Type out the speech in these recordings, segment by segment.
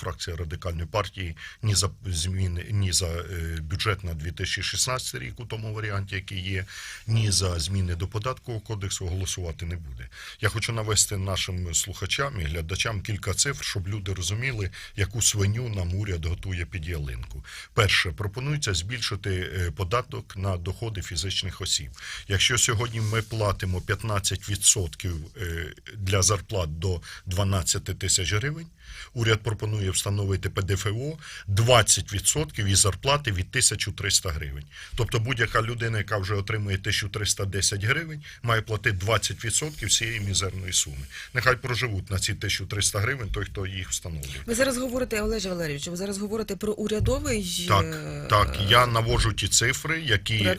фракція радикальної партії ні за зміни, ні за е, бюджет на 2016 рік у тому варіанті, який є, ні за зміни до податкового кодексу голосувати не буде. Я хочу навести нашим слухачам і глядачам кілька цифр, щоб люди розуміли, яку свиню нам уряд готує під ялинку. Перше, пропонується збільшити е, податок на доходи фізичних осіб. Якщо сьогодні ми платимо 15% е, для зарплат до 12 тисяч гривень, уряд пропонує встановити ПДФО 20% із зарплати від 1300 гривень. Тобто будь-яка людина, яка вже отримує 1310 гривень, має платити 20% всієї мізерної суми. Нехай проживуть на ці 1300 гривень той, хто їх встановлює. Ви зараз говорите, Олеже Валерійовичу, ви зараз говорите про урядовий Так, е, так, я навожу ті цифри, які е,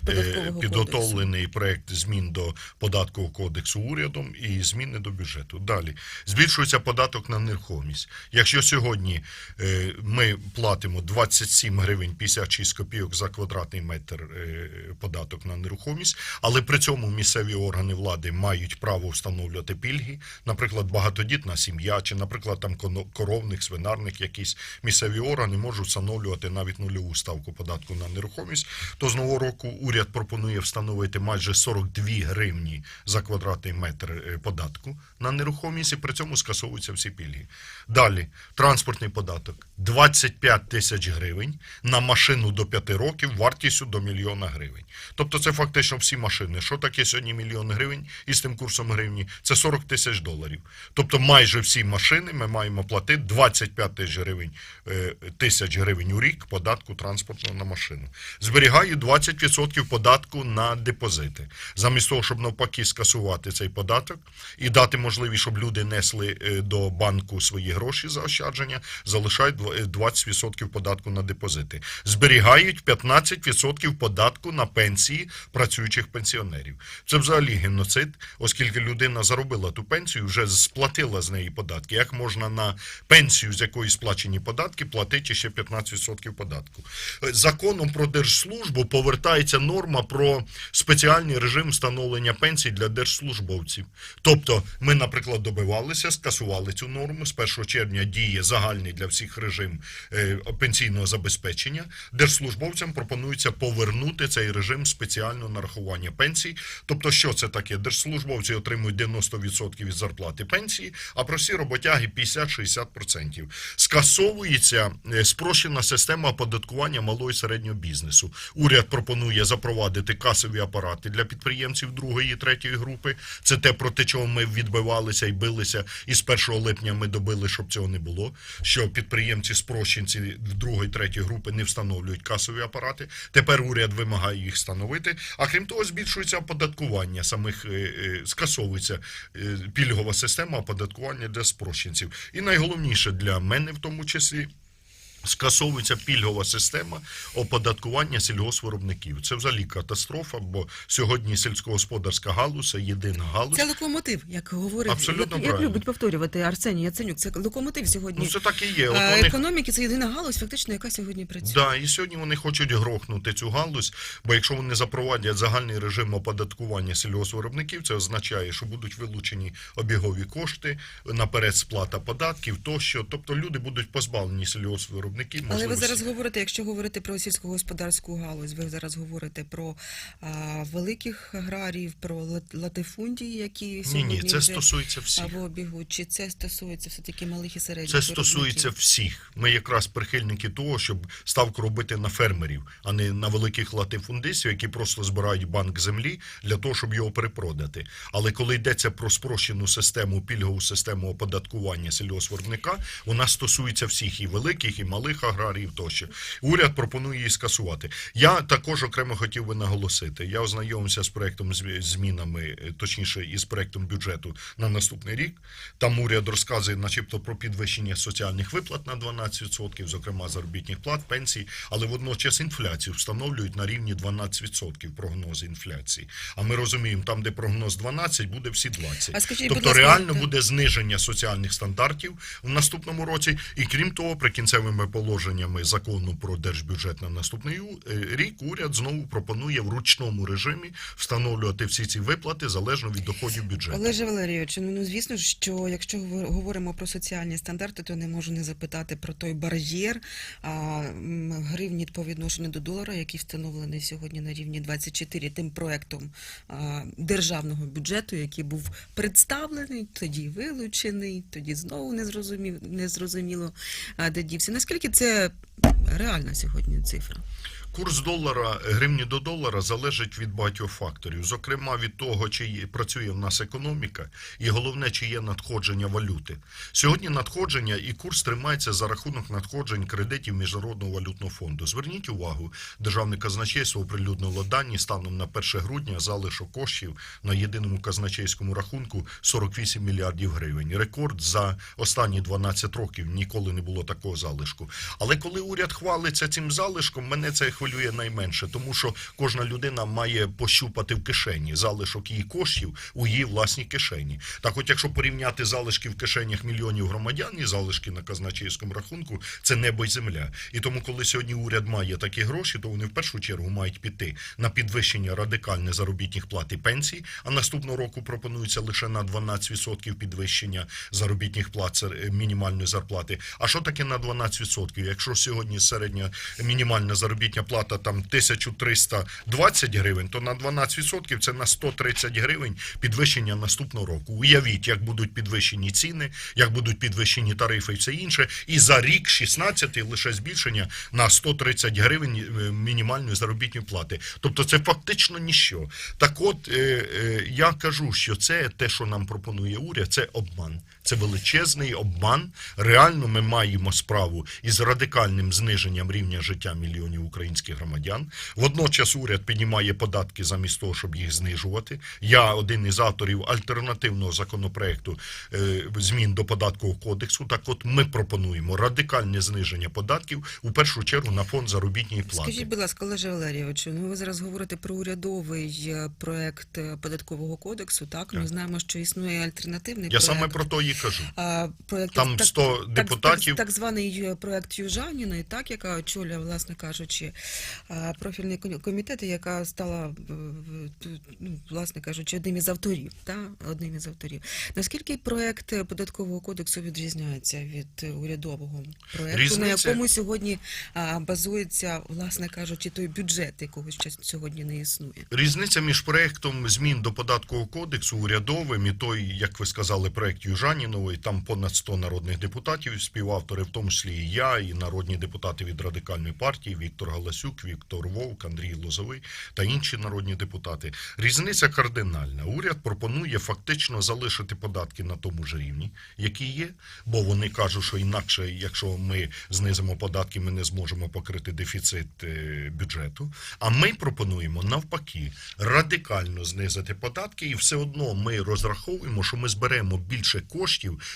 підготовлений проект змін до податкового кодексу урядом і зміни до бюджету. Далі збільшується податок на нерухомість. Якщо сьогодні е, ми платимо 27 гривень 56 копійок за квадратний метр е, податок на нерухомість, але при цьому місцеві органи влади мають право встановлювати пільги, наприклад, багатодітна сім'я, чи, наприклад, там коровник, свинарник, якісь місцеві органи можуть встановлювати навіть нульову ставку податку на нерухомість. То з нового року уряд пропонує встановити майже 42 гривні за квадратний метр е, податку на нерухомість, і при цьому скасовуються всі пільги. Далі. Транспортний податок 25 тисяч гривень на машину до 5 років вартістю до мільйона гривень. Тобто це фактично всі машини. Що таке сьогодні мільйон гривень із тим курсом гривні? Це 40 тисяч доларів. Тобто майже всі машини ми маємо платити 25 тисяч гривень, е, тисяч гривень у рік податку транспортного на машину. Зберігають 20% податку на депозити. Замість того, щоб навпаки скасувати цей податок і дати можливість, щоб люди несли е, до банку свої гроші заощадження, залишають дв- е, 20% податку на депозити. Зберігають 15% податку на пенсії працюючих пенсіонерів. Це взагалі геноцид, оскільки людина заробила ту пенсію, вже сплатила з неї податки. Як можна на пенсію, з якої сплачені податки, платити ще 15% податку? Е, Законом про держслужбу повертається норма про спеціальний режим встановлення пенсій для держслужбовців. Тобто, ми, наприклад, добивалися, скасували цю норму. З 1 червня діє загальний для всіх режим е, пенсійного забезпечення. Держслужбовцям пропонується повернути цей режим спеціального нарахування пенсій. Тобто, що це таке? Держслужбовці отримують 90% від зарплати пенсії, а прості роботяги 50-60%. Скасовується е, спрощена система оподаткування малого і середнього бізнесу. Уряд пропонує запровадити касові апарати для підприємців другої і третьої групи. Це те, проти чого ми відбивалися і билися. І з 1 липня ми добили, щоб цього не було. Що підприємці спрощенці другої третьої групи не встановлюють касові апарати. Тепер уряд вимагає їх встановити. А крім того, збільшується оподаткування самих, е, е, скасовується е, пільгова система оподаткування для спрощенців. І найголовніше для мене в тому числі. Скасовується пільгова система оподаткування сільгоспвиробників. Це взагалі катастрофа, бо сьогодні сільськогосподарська галузь єдина галузь. Це локомотив, як говорив, Абсолютно як, як любить повторювати Арсеній Яценюк. Це локомотив сьогодні. Ну це так і є. От вони Економіки це єдина галузь, фактично, яка сьогодні працює. Да, і сьогодні вони хочуть грохнути цю галузь, бо якщо вони запровадять загальний режим оподаткування сільгоспвиробників, це означає, що будуть вилучені обігові кошти, наперед сплата податків тощо. Тобто люди будуть позбавлені сільгоспвиробників. Але ви зараз говорите, якщо говорити про сільськогосподарську галузь, ви зараз говорите про а, великих аграріїв, про латифундії, які Ні, сьогодні ні, це вже стосується всіх. в обігу, чи це стосується все-таки малих і середніх Це стосується виробників? всіх. Ми якраз прихильники того, щоб ставку робити на фермерів, а не на великих латифундистів, які просто збирають банк землі для того, щоб його перепродати. Але коли йдеться про спрощену систему, пільгову систему оподаткування сільгоспвиробника, вона стосується всіх і великих, і малих аграріїв тощо. Уряд пропонує її скасувати. Я також окремо хотів би наголосити. Я ознайомився з проектом змінами, е, точніше, із проектом бюджету на наступний рік. Там уряд розказує, начебто, про підвищення соціальних виплат на 12%, зокрема заробітних плат, пенсій, але водночас інфляцію встановлюють на рівні 12% прогнози інфляції. А ми розуміємо, там, де прогноз 12, буде всі 20. А скажіть, тобто ласка, реально так. буде зниження соціальних стандартів в наступному році, і крім того, прикінцевими положеннями закону про держбюджет на наступний е, рік уряд знову пропонує в ручному режимі встановлювати всі ці виплати залежно від доходів бюджету. Олеже Валерійовичу, ну звісно що якщо говор- говоримо про соціальні стандарти, то не можу не запитати про той бар'єр гривні по відношенню до долара, який встановлений сьогодні на рівні 24 тим проектом державного бюджету, який був представлений, тоді вилучений, тоді знову не зрозумів, не зрозуміло, а, де Наскільки це реальна сьогодні цифра? Курс долара гривні до долара залежить від багатьох факторів, зокрема від того, чи працює в нас економіка, і головне, чи є надходження валюти. Сьогодні надходження і курс тримається за рахунок надходжень кредитів міжнародного валютного фонду. Зверніть увагу, державне казначейство оприлюднило дані станом на 1 грудня залишок коштів на єдиному казначейському рахунку 48 мільярдів гривень. Рекорд за останні 12 років ніколи не було такого залишку. Але коли уряд хвалиться цим залишком, мене це хвилює найменше, тому що кожна людина має пощупати в кишені залишок її коштів у її власній кишені. Так, от якщо порівняти залишки в кишенях мільйонів громадян і залишки на казначейському рахунку, це небо й земля. І тому, коли сьогодні уряд має такі гроші, то вони в першу чергу мають піти на підвищення радикальне заробітних плат і пенсій. А наступного року пропонується лише на 12% підвищення заробітних плат е, мінімальної зарплати. А що таке на 12%? Якщо сьогодні середня мінімальна заробітня плата там 1320 гривень, то на 12% це на 130 гривень підвищення наступного року. Уявіть, як будуть підвищені ціни, як будуть підвищені тарифи і все інше. І за рік 16 лише збільшення на 130 гривень е, мінімальної заробітної плати. Тобто це фактично ніщо. Так от е, е, я кажу, що це те, що нам пропонує уряд, це обман. Це величезний обман. Реально ми маємо справу із радикальним зниженням рівня життя мільйонів українських громадян. Водночас уряд піднімає податки замість того, щоб їх знижувати. Я один із авторів альтернативного законопроекту е, змін до податкового кодексу. Так, от ми пропонуємо радикальне зниження податків у першу чергу на фонд заробітної плати. Скажіть, будь ласка, Олеже Валерійовичу, ну ви зараз говорите про урядовий е, проект е, податкового кодексу. Так, ми Так. знаємо, що існує альтернативний Я проект. саме про то і кажу. А, проект Там 100 депутатів. Так, так званий е, проект Южаніної, так яка очолює, власне кажучи, профільний ком- комітет, яка стала, е, ну, власне кажучи, одним із авторів. Та, одним із авторів. Наскільки проект податкового кодексу відрізняється від урядового проекту, на якому сьогодні базується, власне кажучи, той бюджет, якого ще сьогодні не існує? Різниця між проектом змін до податкового кодексу урядовим і той, як ви сказали, проект Южанінової, там понад 100 народних депутатів, співавтори, в тому числі і я, і народні депутати від радикальної партії, Віктор Галасюк, Віктор Вовк, Андрій Лозовий та інші народні депутати. Різниця кардинальна. Уряд пропонує фактично залишити податки на тому ж рівні, які є, бо вони кажуть, що інакше, якщо ми знизимо податки, ми не зможемо покрити дефіцит е, бюджету. А ми пропонуємо навпаки радикально знизити податки, і все одно ми розраховуємо, що ми зберемо більше коштів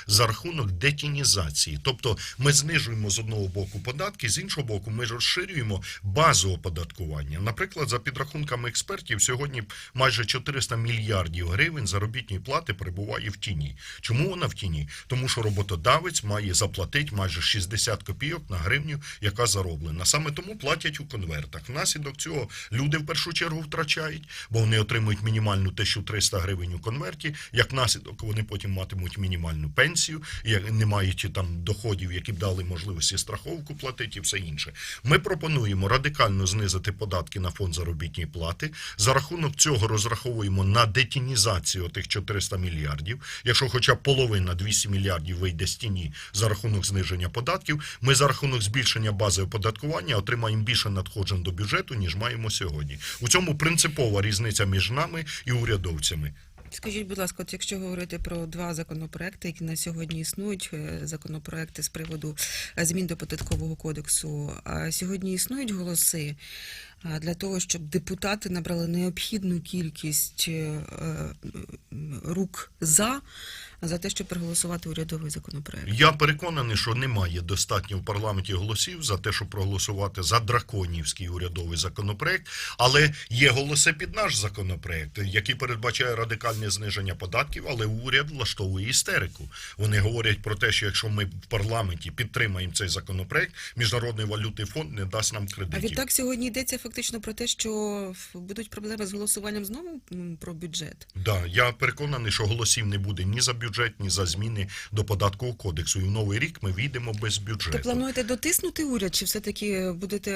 за рахунок детінізації. Тобто ми знижуємо з одного боку податки, з іншого боку, ми розширюємо базу оподаткування. Наприклад, за підрахунками експертів, сьогодні майже 400 мільярдів гривень заробітної плати перебуває в тіні. Чому вона в тіні? Тому що роботодавець має заплатити майже 60 копійок на гривню, яка зароблена. Саме тому платять у конвертах. Внаслідок цього люди в першу чергу втрачають, бо вони отримують мінімальну 1300 гривень у конверті. Як наслідок вони потім матимуть мінімальну пенсію, як не мають там доходів, які б дали можливості страховку платити і все інше. Ми пропонуємо радикально знизити податки на фонд заробітної плати. За рахунок цього розраховуємо на детінізацію тих 400 мільярдів. Якщо хоча б половина 200 мільярдів вийде з тіні за рахунок зниження податків, ми за рахунок збільшення бази оподаткування отримаємо більше надходжень до бюджету, ніж маємо сьогодні. У цьому принципова різниця між нами і урядовцями. Скажіть, будь ласка, от якщо говорити про два законопроекти, які на сьогодні існують, е, законопроекти з приводу е, змін до податкового кодексу, сьогодні існують голоси для того, щоб депутати набрали необхідну кількість е, рук за, за те, щоб проголосувати урядовий законопроект. Я переконаний, що немає достатньо в парламенті голосів за те, щоб проголосувати за драконівський урядовий законопроект, але є голоси під наш законопроект, який передбачає радикальне зниження податків, але уряд влаштовує істерику. Вони говорять про те, що якщо ми в парламенті підтримаємо цей законопроект, міжнародний валютний фонд не дасть нам А відтак сьогодні йдеться фактично про те, що будуть проблеми з голосуванням знову про бюджет. Да, я переконаний, що голосів не буде ні за бюджет, ні за зміни до податкового кодексу. І в новий рік ми війдемо без бюджету. То плануєте дотиснути уряд, чи все-таки будете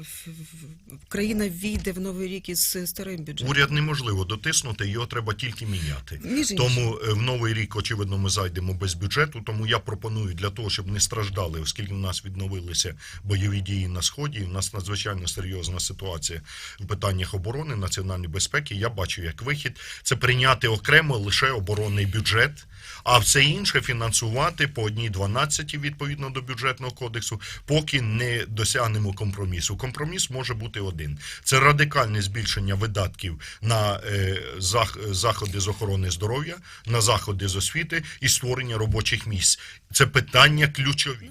в- в- країна війде в новий рік із старим бюджетом? Уряд неможливо дотиснути, його треба тільки міняти. Між. Тому е, в новий рік, очевидно, ми зайдемо без бюджету. Тому я пропоную для того, щоб не страждали, оскільки в нас відновилися бойові дії на сході. У нас надзвичайно серйозна ситуація в питаннях оборони, національної безпеки. Я бачу як вихід це прийняти окремо лише оборонний бюджет, а все інше фінансувати по одній 12 відповідно до бюджетного кодексу, поки не досягнемо компромісу. Компроміс може бути один: це радикальне збільшення видатків на е, зах- заходи з охорони здоров'я, на заходи з освіти і створення робочих місць. Це питання ключові.